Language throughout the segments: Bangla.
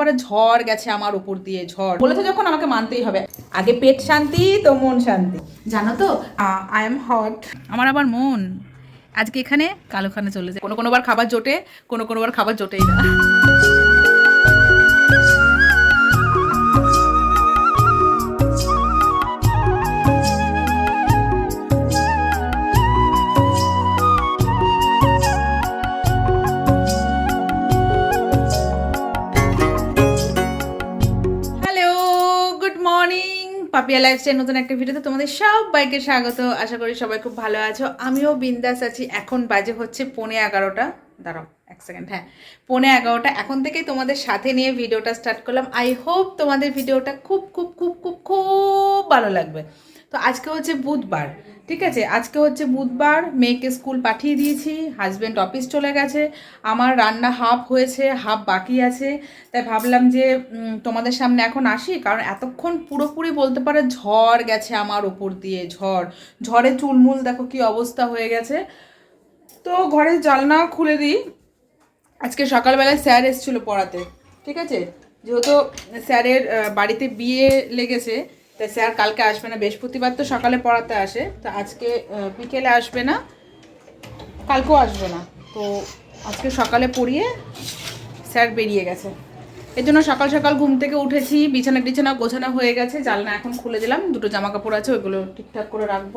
পারে ঝড় গেছে আমার উপর দিয়ে, ঝড়। বলেছে যখন আমাকে মানতেই হবে। আগে পেট শান্তি, তো মন শান্তি। জানো তো আই এম হট আমার আবার মন। আজকে এখানে কালোখানে চলে যায়। কোনো কোনোবার খাবার জোটে, কোনো কোনোবার খাবার জোটেই না। পাপিয়া লাইফস্টাইল নতুন একটা ভিডিওতে তোমাদের সবাইকে স্বাগত। আশা করি সবাই খুব ভালো আছো। আমিও বিন্দাস আছি। এখন বাজে হচ্ছে পৌনে এগারোটা। দাঁড়াও এক সেকেন্ড হ্যাঁ। পৌনে এগারোটা। এখন থেকেই তোমাদের সাথে নিয়ে ভিডিওটা স্টার্ট করলাম। আই হোপ তোমাদের ভিডিওটা খুব খুব খুব খুব খুব ভালো লাগবে। তো আজকে হচ্ছে বুধবার, ঠিক আছে? আজকে হচ্ছে বুধবার, মেয়েকে স্কুল পাঠিয়ে দিয়েছি হাজব্যান্ড অফিস চলে গেছে, আমার রান্না হাফ হয়েছে হাফ বাকি আছে, তাই ভাবলাম যে তোমাদের সামনে এখন আসি, কারণ এতক্ষণ পুরোপুরি বলতে পারে ঝড় গেছে আমার ওপর দিয়ে, ঝড়। ঝড়ে চুলমুল, দেখো কি অবস্থা হয়ে গেছে। তো ঘরের জালনা খুলে দিই। আজকে সকালবেলায় স্যার এসেছিল পড়াতে, ঠিক আছে? যেহেতু স্যারের বাড়িতে বিয়ে লেগেছে তাই স্যার কালকে আসবে না, বৃহস্পতিবার তো সকালে পড়াতে আসে, তো আজকে বিকেলে আসবে না, কালকেও আসবে না। তো আজকে সকালে পড়িয়ে স্যার বেরিয়ে গেছে। এর জন্য সকাল সকাল ঘুম থেকে উঠেছি, বিছানা টিছানা গোছানো হয়ে গেছে জালনা এখন খুলে দিলাম, দুটো জামা কাপড় আছে, ওইগুলো ঠিকঠাক করে রাখব,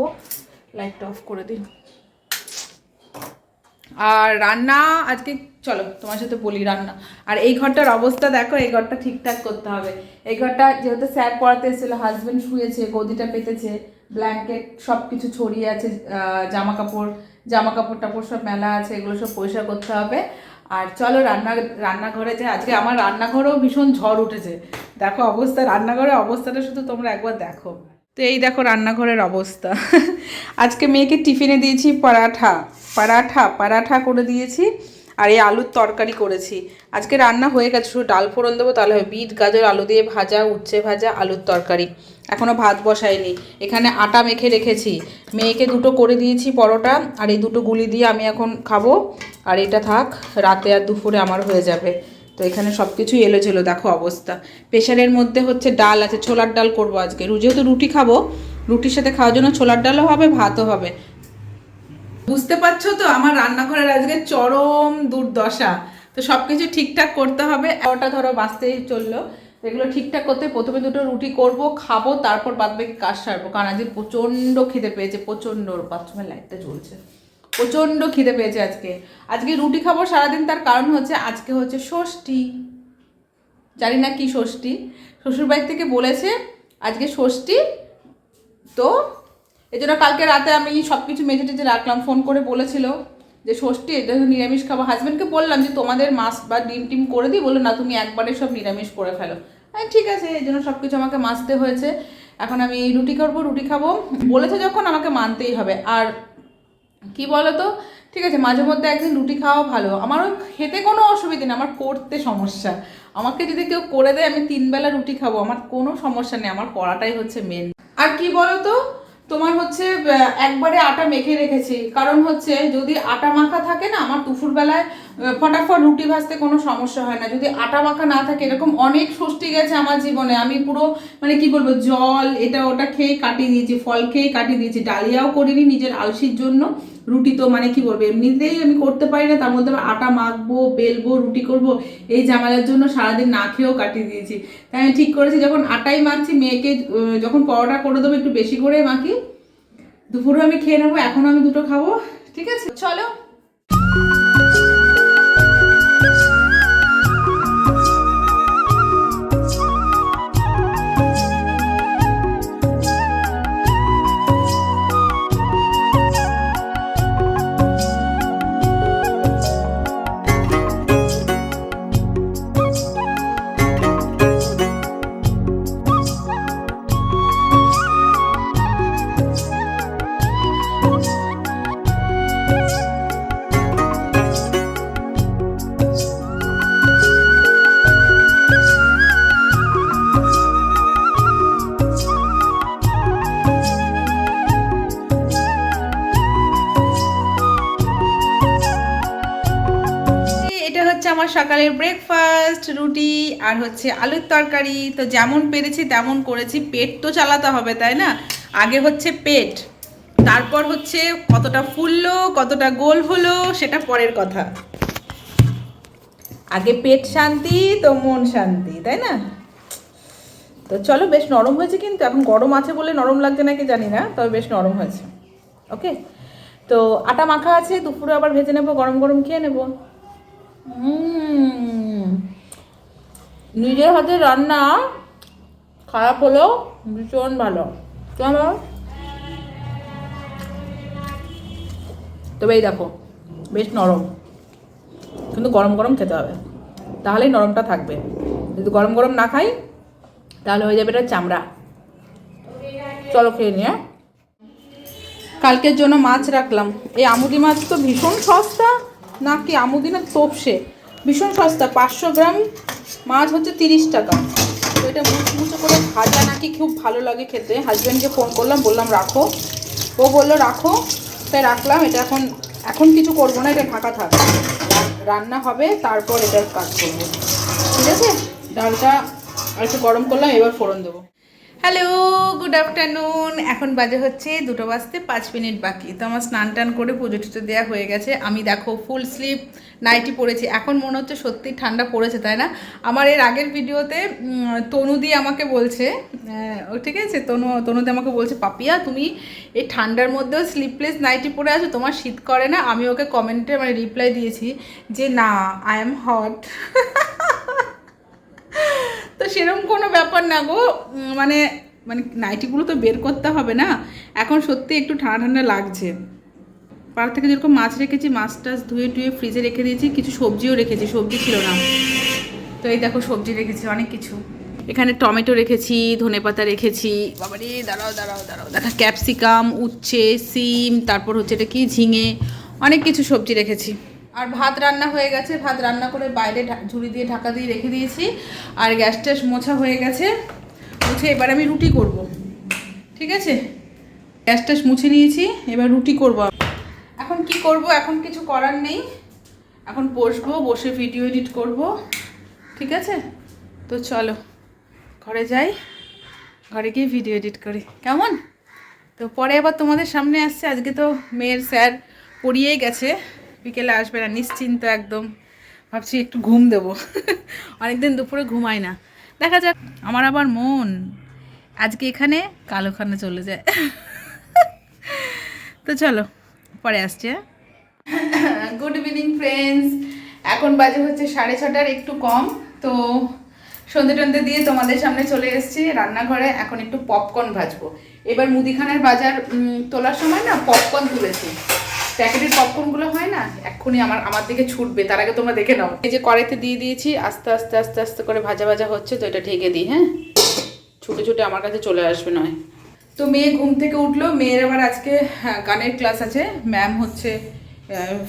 লাইটটা অফ করে দিই। আর রান্না আজকে, চলো তোমার সাথে বলি রান্না। আর এই ঘরটার অবস্থা দেখো, এই ঘরটা ঠিকঠাক করতে হবে। এই ঘরটা যেহেতু স্যার পড়াতে এসেছিল হাজব্যান্ড শুয়েছে, গদিটা পেতেছে ব্ল্যাঙ্কেট সব কিছু ছড়িয়ে আছে জামা কাপড় জামা কাপড় টাপড় সব মেলা আছে, এগুলো সব পরিষ্কার করতে হবে। আর চলো রান্না, রান্নাঘরে যে আজকে আমার রান্নাঘরেও ভীষণ ঝড় উঠেছে। দেখো অবস্থা, রান্নাঘরের অবস্থাটা শুধু তোমরা একবার দেখো। তো এই দেখো রান্নাঘরের অবস্থা। আজকে মেয়েকে টিফিনে দিয়েছি পরাঠা। পরাঠা পরাঠা করে দিয়েছি আর এই আলুর তরকারি করেছি। আজকে রান্না হয়ে গেছে, শুধু ডাল ফোড়ন দেবো, তাহলে হবে বিট, গাজর, আলু দিয়ে ভাজা, উচ্ছে ভাজা, আলুর তরকারি। এখনও ভাত বসাইনি। এখানে আটা মেখে রেখেছি। মেয়েকে দুটো করে দিয়েছি পরোটা, আর এই দুটো গুলি দিয়ে আমি এখন খাব। আর এটা থাক, রাতে আর দুপুরে আমার হয়ে যাবে। তো এখানে সব কিছুই এলো ছিল দেখো অবস্থা। প্রেশারের মধ্যে হচ্ছে ডাল আছে, ছোলার ডাল করব আজকে। যেহেতু রুটি খাব। রুটির সাথে খাওয়ার জন্য ছোলার ডালও হবে, ভাতও হবে। বুঝতে পারছ তো? আমার রান্নাঘরের আজকে চরম দুর্দশা। তো সব কিছু ঠিকঠাক করতে হবে। ওটা ধরো বাঁচতেই চলল। এগুলো ঠিকঠাক করতে প্রথমে দুটো রুটি করব, খাব, তারপর বাদ বাকি কাজ সারবো। কারণ আজকে প্রচণ্ড খিদে পেয়েছে, প্রচণ্ড। বাথরুমের লাইটটা জ্বলছে। প্রচণ্ড খিদে পেয়েছে আজকে। আজকে রুটি খাব সারাদিন, তার কারণ হচ্ছে আজকে হচ্ছে ষষ্ঠী। জানি না কি ষষ্ঠী। শ্বশুরবাড়ি থেকে বলেছে, আজকে ষষ্ঠী, তো এই জন্য কালকে রাতে আমি সব কিছু মেঝে টেজে রাখলাম, ফোন করে বলেছিল যে, ষষ্ঠী, এটা নিরামিষ খাব হাজব্যান্ডকে বললাম যে, তোমাদের মাছ বা ডিম টিম করে দিই। বলল, না, তুমি একবারে সব নিরামিষ করে ফেলো। হ্যাঁ ঠিক আছে এই জন্য সব কিছু আমাকে মাছতে হয়েছে। এখন আমি রুটি করব, রুটি খাব। বলেছে যখন, আমাকে মানতেই হবে। আর কি বলো তো ঠিক আছে, মাঝে মধ্যে একদিন রুটি খাওয়া ভালো। আমারও খেতে কোনো অসুবিধা নেই, আমার করতে সমস্যা। আমাকে যদি কেউ করে দেয়, আমি তিনবেলা রুটি খাব, আমার কোনো সমস্যা নেই, আমার করাটাই হচ্ছে মেন আর কি বলো তো তোমার হচ্ছে একবারে আটা মেখে রেখেছি। কারণ হচ্ছে, যদি আটা মাখা থাকে না, আমার দুপুর বেলায় ফটাফট রুটি ভাজতে কোনো সমস্যা হয় না। যদি আটা মাখা না থাকে, এরকম অনেক ষষ্ঠী গেছে আমার জীবনে। আমি পুরো মানে কি বলব, জল, এটা ওটা খেয়ে কাটিয়ে দিয়েছি, ফল খেয়ে কাটিয়ে দিয়েছি। ডালিয়াও করিনি নিজের আলসির জন্য। রুটি তো মানে কি বলব, এমনিতেই আমি করতে পারি না, তার মধ্যে আটা মাখবো, বেলবো, রুটি করব, এই ঝামেলার জন্য সারাদিন না খেয়েও কাটিয়ে দিয়েছি। তাই আমি ঠিক করেছি, যখন আটাই মাখছি, মেয়েকে যখন পরোটা করে দেবো, একটু বেশি করে মাখি দুপুরে আমি খেয়ে নেব, এখনও আমি দুটো খাব, ঠিক আছে? চলো সকালের ব্রেকফাস্ট রুটি আর হচ্ছে আলুর তরকারি। তো যেমন পেরেছি তেমন করেছি। পেট তো চালাতে হবে, তাই না? আগে হচ্ছে পেট, তারপর হচ্ছে কতটা ফুললো, কতটা গোল হলো, সেটা পরের কথা। আগে পেট শান্তি, তো মন শান্তি, তাই না? তো চলো, বেশ নরম হয়েছে কিন্তু। এখন গরম আছে বলে নরম লাগছে নাকি জানি না, তবে বেশ নরম হয়েছে। ওকে তো আটা মাখা আছে, দুপুরে আবার ভেজে নেব, গরম গরম খেয়ে নেব। নিজের হাতে রান্না খারাপ হলো ভীষণ ভালো। চলো তবে এই দেখো, বেশ নরম। কিন্তু গরম গরম খেতে হবে। তাহলেই নরমটা থাকবে। যদি গরম গরম না খাই, তাহলে হয়ে যাবে এটা চামড়া। চলো খেয়ে নিয়ে। কালকের জন্য মাছ রাখলাম। এই আমুদি মাছ তো ভীষণ সস্তা। নাকি আমুদি না তোপসে? ভীষণ সস্তা, পাঁচশো গ্রাম, মাছ হচ্ছে তিরিশ টাকা। তো এটা মুচমুচো করে ভাজা নাকি খুব ভালো লাগে খেতে। হাজব্যান্ডকে ফোন করলাম, বললাম, রাখো। ও বলল, রাখো। তাই রাখলাম, এটা এখন এখন কিছু করব না, এটা ঢাকা থাক। রান্না হবে, তারপর এটার কাজ করব। ঠিক আছে? ডালটা আর একটু গরম করলাম, এবার ফোড়ন দেবো। হ্যালো গুড আফটারনুন এখন বাজে হচ্ছে দুটো বাজতে পাঁচ মিনিট বাকি। তো আমার স্নান টান করে পুজো টুজো দেওয়া হয়ে গেছে। আমি দেখো ফুল স্লিভ নাইটি পরেছি এখন মনে হচ্ছে সত্যি ঠান্ডা পড়েছে, তাই না? আমার এর আগের ভিডিওতে তনুদি আমাকে বলছে ঠিক আছে? তনু তনুদি আমাকে বলছে, পাপিয়া, তুমি এই ঠান্ডার মধ্যেও স্লিপলেস নাইটি পরে আছো, তোমার শীত করে না? আমি ওকে কমেন্টে মানে রিপ্লাই দিয়েছি যে, না আই এম হট তো সেরকম কোনো ব্যাপার না গো। মানে মানে নাইটিগুলো তো বের করতে হবে না। এখন সত্যি একটু ঠান্ডা ঠান্ডা লাগছে। পাড় থেকে যেরকম মাছ রেখেছি, মাছ টাছ ধুয়ে টুয়ে ফ্রিজে রেখে দিয়েছি, কিছু সবজিও রেখেছি, সবজি ছিল না। তো এই দেখো সবজি রেখেছি, অনেক কিছু। এখানে টমেটো রেখেছি ধনেপাতা রেখেছি। বাবারে, দাঁড়াও দাঁড়াও দাঁড়াও, দেখা ক্যাপসিকাম উচ্ছে, সিম, তারপর হচ্ছে এটা কি, ঝিঙে, অনেক কিছু সবজি রেখেছি। আর ভাত রান্না হয়ে গেছে, ভাত রান্না করে বাইরে ঝুড়ি দিয়ে ঢাকা দিয়ে রেখে দিয়েছি। আর গ্যাস ট্যাস মোছা হয়ে গেছে, মুছে এবার আমি রুটি করব। ঠিক আছে? গ্যাস ট্যাস মুছে নিয়েছি, এবার রুটি করব এখন কি করব? এখন কিছু করার নেই। এখন বসবো, বসে ভিডিও এডিট করব। ঠিক আছে? তো চলো, ঘরে যাই, ঘরে গিয়ে ভিডিও এডিট করি। কেমন? তো পরে আবার তোমাদের সামনে আসছে, আজকে তো মেয়ের স্যার পড়িয়েই গেছে। বিকেলে আসবে না, নিশ্চিন্ত একদম। ভাবছি একটু ঘুম দেবো। অনেকদিন দুপুরে ঘুমাই না। দেখা যাক, আমার আবার মন। আজকে এখানে কাল চলে যায়। তো চলো, পরে আসছে গুড ইভিনিং ফ্রেন্ডস এখন বাজে হচ্ছে সাড়ে ছটার, একটু কম। তো সন্ধে টন্ধে দিয়ে তোমাদের সামনে চলে এসেছি রান্নাঘরে। এখন একটু পপকর্ন ভাজবো। এবার মুদিখানার বাজার তোলার সময় না পপকর্ন তুলেছি। প্যাকেটের পপকর্নগুলো হয় না এক্ষুনি আমার আমার দিকে ছুটবে তার আগে তোমরা দেখে নাও। এই যে কড়াইতে দিয়ে দিয়েছি আস্তে আস্তে আস্তে আস্তে করে ভাজা ভাজা হচ্ছে তো এটা ঢেকে দিই হ্যাঁ? ছুটে ছুটে আমার কাছে চলে আসবে নয়। তো মেয়ে ঘুম থেকে উঠল মেয়ের আবার আজকে হ্যাঁ, গানের ক্লাস আছে। ম্যাম হচ্ছে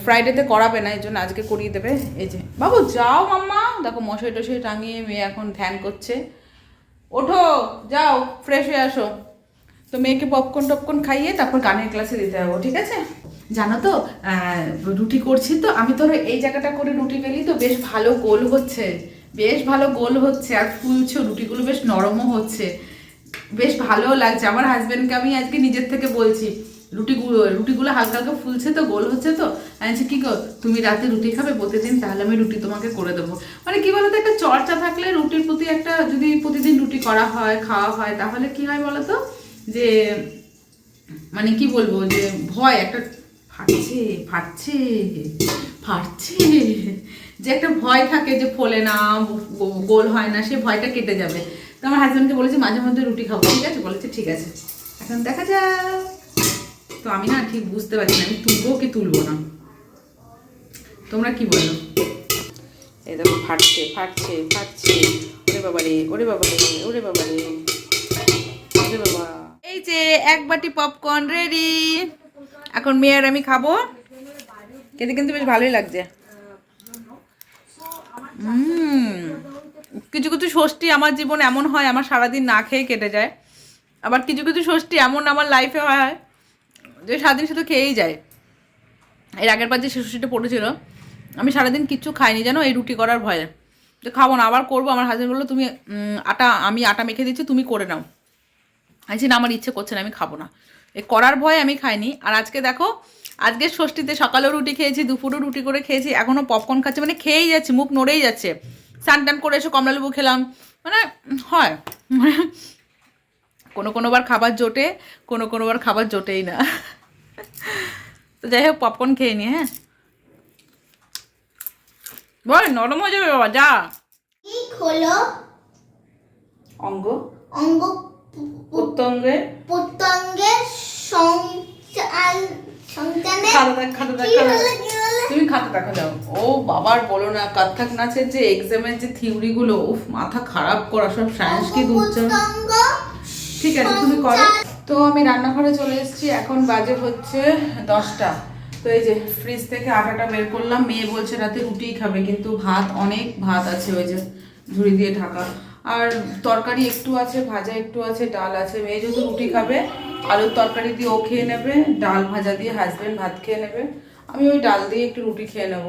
ফ্রাইডেতে করাবে না এই জন্য আজকে করিয়ে দেবে। এই যে বাবু যাও মাম্মা। দেখো মশাই টশাই টাঙিয়ে মেয়ে এখন ধ্যান করছে। ওঠো যাও ফ্রেশ হয়ে আসো। তো মেয়েকে পপকর্ন টপকর্ন খাইয়ে তারপর গানের ক্লাসে দিতে যাব ঠিক আছে? জানো তো রুটি করছি তো, আমি ধরো এই জায়গাটা করে রুটি বেলি তো, বেশ ভালো গোল হচ্ছে, বেশ ভালো গোল হচ্ছে, আর ফুলছে, রুটিগুলো বেশ নরমও হচ্ছে, বেশ ভালোও লাগছে। আমার হাজব্যান্ডকে আমি আজকে নিজের থেকে বলছি রুটিগুলো রুটিগুলো হালকা হালকা ফুলছে তো, গোল হচ্ছে তো, আমি কী গো, তুমি রাতে রুটি খাবে? প্রতিদিন তাহলে আমি রুটি তোমাকে করে দেবো। মানে কি বলতো, একটা চর্চা থাকলে রুটির প্রতি একটা, যদি প্রতিদিন রুটি করা হয়, খাওয়া হয়, তাহলে কি হয় বলো তো যে মানে কি বলব, যে, ভয়, একটা ফাটছে ফাটছে ফাটছে। যে একটা ভয় থাকে যে ফোলে না গোল হয় না সে ভয়টা কেটে যাবে। তো আমার হাজব্যান্ডকে বলেছি মাঝে মধ্যে রুটি খাব। ঠিক আছে? বলেছে ঠিক আছে। এখন দেখা যাক। তো আমি না ঠিক বুঝতে পারছি না আমি তুলবো কি তুলবো না? তোমরা কি বলো? এই দেখো ফাটছে ফাটছে ফাটছে। ওরে বাবা রে ওরে বাবা রে ওরে বাবা রে। ওরে বাবা। এই যে এক বাটি পপকর্ন রেডি এখন মেয়ে আর আমি খাব। খেতে কিন্তু বেশ ভালোই লাগছে। কিছু কিছু ষষ্ঠী আমার জীবন এমন হয় আমার সারাদিন না খেয়ে কেটে যায়। আবার কিছু কিছু ষষ্ঠী এমন আমার লাইফে হয় যে সারাদিন শুধু খেয়েই যায়। এর আগের বার যে ষষ্ঠীটা পড়েছিল আমি সারাদিন কিচ্ছু খাইনি জানো এই রুটি করার ভয়ে। যে খাব না আবার করব আমার হাজব্যান্ড বলল তুমি আটা আমি আটা মেখে দিচ্ছি তুমি করে নাও। বলছি, না আমার ইচ্ছে করছে না আমি খাব না। এই করার ভয়ে আমি খাইনি। আর আজকে দেখো আজকে ষষ্ঠীতে সকালেও রুটি খেয়েছি দুপুরেও রুটি করে খেয়েছি এখনও পপকর্ন খাচ্ছে মানে খেয়েই যাচ্ছে মুখ নড়েই যাচ্ছে। স্নান টান করে এসে কমলালেবু খেলাম মানে হয়। কোনো কোনোবার খাবার জোটে কোনো কোনোবার খাবার জোটেই না। তো যাই হোক পপকর্ন খেয়ে নি হ্যাঁ। বল নরম হয়ে যাবে বাবা যা। অঙ্গ। অঙ্গ প্রত্যঙ্গে প্রত্যঙ্গের সঞ্চাল তুমি খাতা দেখা যাও ও বাবার বলো না কাত্থাক নাচের যে এক্সামের যে থিওরিগুলো উফ মাথা খারাপ করা সব সায়েন্স কি দুধ ঠিক আছে তুমি করো। তো আমি রান্নাঘরে চলে এসেছি এখন বাজে হচ্ছে দশটা। তো এই যে ফ্রিজ থেকে আটাটা বের করলাম মেয়ে বলছে রাতে রুটিই খাবে কিন্তু ভাত অনেক ভাত আছে ওই যে ঝুড়ি দিয়ে ঢাকা। আর তরকারি একটু আছে, ভাজা একটু আছে, ডাল আছে। মেয়ে যেহেতু রুটি খাবে, আলুর তরকারি দিয়ে ও খেয়ে নেবে, ডাল ভাজা দিয়ে হাজবেন্ড ভাত খেয়ে নেবে। আমি ওই ডাল দিয়ে একটু রুটি খেয়ে নেব।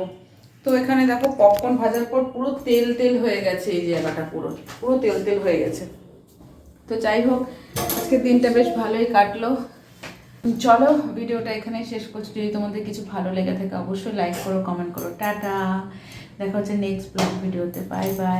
তো এখানে দেখো পপকর্ন ভাজার পর পুরো তেল তেল হয়ে গেছে এই জায়গাটা পুরো পুরো তেল তেল হয়ে গেছে। তো যাই হোক আজকে দিনটা বেশ ভালোই কাটলো। চলো, ভিডিওটা এখানে শেষ করছি। যদি তোমাদের কিছু ভালো লেগে থাকে, অবশ্যই লাইক করো কমেন্ট করো। টাটা! দেখা হচ্ছে নেক্সট ব্লগ ভিডিওতে। Bye bye